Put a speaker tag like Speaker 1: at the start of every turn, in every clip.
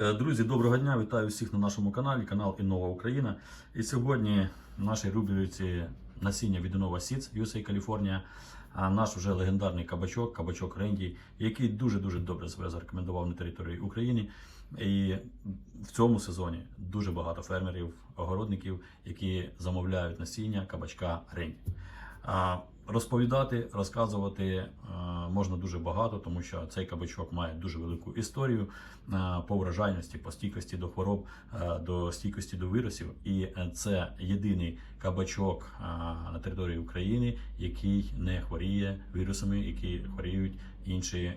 Speaker 1: Е, Друзі, доброго дня! Вітаю всіх на нашому каналі, канал Іннова Україна. І сьогодні в нашій рубриці насіння від Innova Seeds USA Каліфорнія. Наш вже легендарний кабачок, кабачок Ренді, який дуже-дуже добре себе зарекомендував на території України. І в цьому сезоні дуже багато фермерів, огородників, які замовляють насіння кабачка Ренді. Розповідати, розказувати можна дуже багато, тому що цей кабачок має дуже велику історію е, по вражайності, по стійкості до хвороб, е, до стійкості до вірусів. І е, це єдиний кабачок на території України, який не хворіє вірусами, які хворіють інші.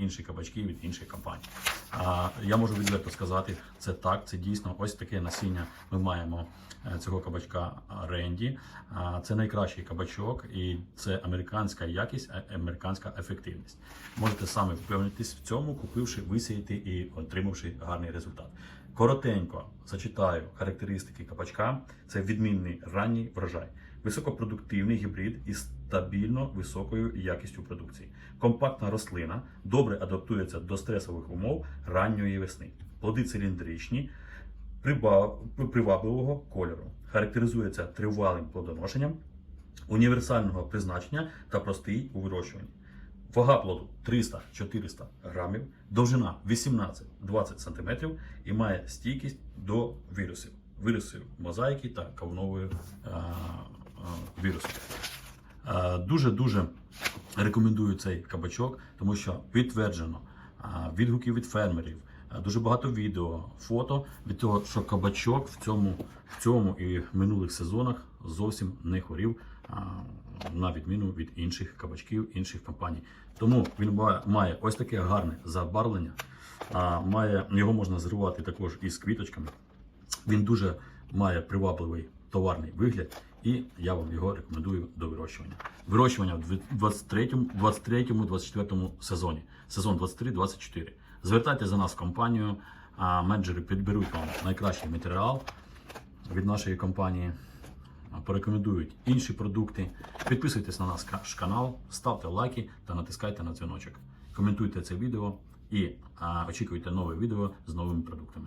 Speaker 1: Е, Інші кабачки від інших компаній. А я можу відверто сказати, це так, це дійсно ось таке насіння. Ми маємо е, цього кабачка Ренді. А, Це найкращий кабачок, і це американська якість, американська ефективність. Можете саме впевнитись в цьому, купивши, висіяти і отримавши гарний результат. Коротенько зачитаю характеристики кабачка. Це відмінний ранній врожай, високопродуктивний гібрид із стабільно високою якістю продукції. Компактна рослина добре адаптується до стресових умов ранньої весни. Плоди циліндричні, привабливого кольору. Характеризується тривалим плодоношенням, універсального призначення та простий у вирощуванні. Вага плоду 300-400 грамів, довжина 18-20 см і має стійкість до вірусів, вірусів мозаїки та кавунової а, а, вірусу. Е, Дуже-дуже рекомендую цей кабачок, тому що підтверджено відгуки від фермерів, дуже багато відео, фото від того, що кабачок в цьому, в цьому і в минулих сезонах зовсім не хворів, на відміну від інших кабачків, інших компаній. Тому він ма- має ось таке гарне забарвлення. а, Має, його можна зривати також із квіточками. Він дуже має привабливий товарний вигляд, і я вам його рекомендую до вирощування. Вирощування в 23-24 сезоні. Сезон 23-24. Звертайтеся за нас в компанію, а менеджери підберуть вам найкращий матеріал від нашої компанії. Порекомендують інші продукти. Підписуйтесь на наш канал, ставте лайки та натискайте на дзвіночок. Коментуйте це відео і очікуйте нове відео з новими продуктами.